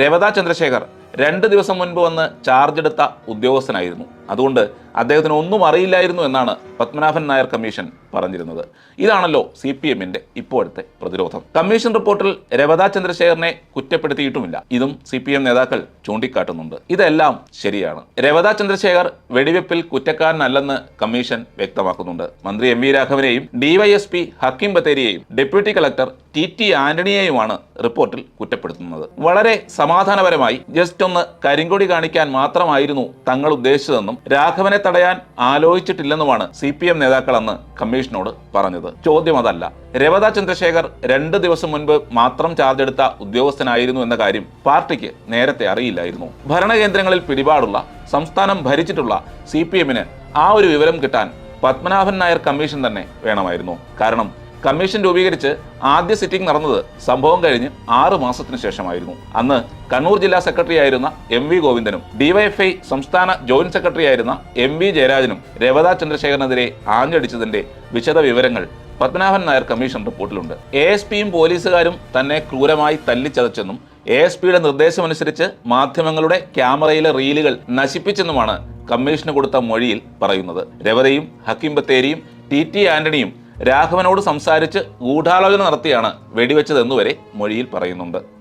രവത ചന്ദ്രശേഖർ രണ്ട് ദിവസം മുൻപ് വന്ന് ചാർജ് എടുത്ത ഉദ്യോഗസ്ഥനായിരുന്നു. അതുകൊണ്ട് അദ്ദേഹത്തിന് ഒന്നും അറിയില്ലായിരുന്നു എന്നാണ് പത്മനാഭൻ നായർ കമ്മീഷൻ പറഞ്ഞിരുന്നത്. ഇതാണല്ലോ സി പി എമ്മിന്റെ ഇപ്പോഴത്തെ പ്രതിരോധം. കമ്മീഷൻ റിപ്പോർട്ടിൽ രവത ചന്ദ്രശേഖരനെ കുറ്റപ്പെടുത്തിയിട്ടുമില്ല. ഇതും സി പി എം നേതാക്കൾ ചൂണ്ടിക്കാട്ടുന്നുണ്ട്. ഇതെല്ലാം ശരിയാണ്. രവത ചന്ദ്രശേഖർ വെടിവെപ്പിൽ കുറ്റക്കാരനല്ലെന്ന് കമ്മീഷൻ വ്യക്തമാക്കുന്നുണ്ട്. മന്ത്രി എം വി രാഘവനെയും ഡിവൈഎസ്പി ഹക്കിം ബത്തേരിയെയും ഡെപ്യൂട്ടി കളക്ടർ ടി ടി ആന്റണിയെയുമാണ് റിപ്പോർട്ടിൽ കുറ്റപ്പെടുത്തുന്നത്. വളരെ സമാധാനപരമായി ജസ്റ്റ് ഒന്ന് കരിങ്കൊടി കാണിക്കാൻ മാത്രമായിരുന്നു തങ്ങൾ ഉദ്ദേശിച്ചതെന്നും രാഘവനെ തടയാൻ ആലോചിച്ചിട്ടില്ലെന്നുമാണ് സി പി എം നേതാക്കൾ അന്ന് കമ്മീഷനോട് പറഞ്ഞത്. ചോദ്യം അതല്ല. രവത ചന്ദ്രശേഖർ രണ്ട് ദിവസം മുൻപ് മാത്രം ചാർജ് എടുത്ത ഉദ്യോഗസ്ഥനായിരുന്നു എന്ന കാര്യം പാർട്ടിക്ക് നേരത്തെ അറിയില്ലായിരുന്നു. ഭരണകേന്ദ്രങ്ങളിൽ പിടിപാടുള്ള സംസ്ഥാനം ഭരിച്ചിട്ടുള്ള സി പി എമ്മിന് ആ ഒരു വിവരം കിട്ടാൻ പത്മനാഭൻ നായർ കമ്മീഷൻ തന്നെ വേണമായിരുന്നു. കാരണം കമ്മീഷൻ രൂപീകരിച്ച് ആദ്യ സിറ്റിംഗ് നടന്നത് സംഭവം കഴിഞ്ഞ് ആറ് മാസത്തിന് ശേഷമായിരുന്നു. അന്ന് കണ്ണൂർ ജില്ലാ സെക്രട്ടറി ആയിരുന്ന എം വി ഗോവിന്ദനും ഡിവൈഎഫ്ഐ സംസ്ഥാന ജോയിന്റ് സെക്രട്ടറി ആയിരുന്ന എം വി ജയരാജനും രവത ചന്ദ്രശേഖരനെതിരെ ആഞ്ഞടിച്ചതിന്റെ വിശദ വിവരങ്ങൾ പത്മനാഭൻ നായർ കമ്മീഷൻ റിപ്പോർട്ടിലുണ്ട്. എ എസ് പിയും പോലീസുകാരും തന്നെ ക്രൂരമായി തല്ലിച്ചതച്ചെന്നും എ എസ് പിയുടെ നിർദ്ദേശമനുസരിച്ച് മാധ്യമങ്ങളുടെ ക്യാമറയിലെ റീലുകൾ നശിപ്പിച്ചെന്നുമാണ് കമ്മീഷന് കൊടുത്ത മൊഴിയിൽ പറയുന്നത്. രവതയും ഹക്കിം ബത്തേരിയും ടി ടി ആന്റണിയും രാഘവനോട് സംസാരിച്ച് ഗൂഢാലോചന നടത്തിയാണ് വെടിവെച്ചതെന്നുവരെ മൊഴിയിൽ പറയുന്നുണ്ട്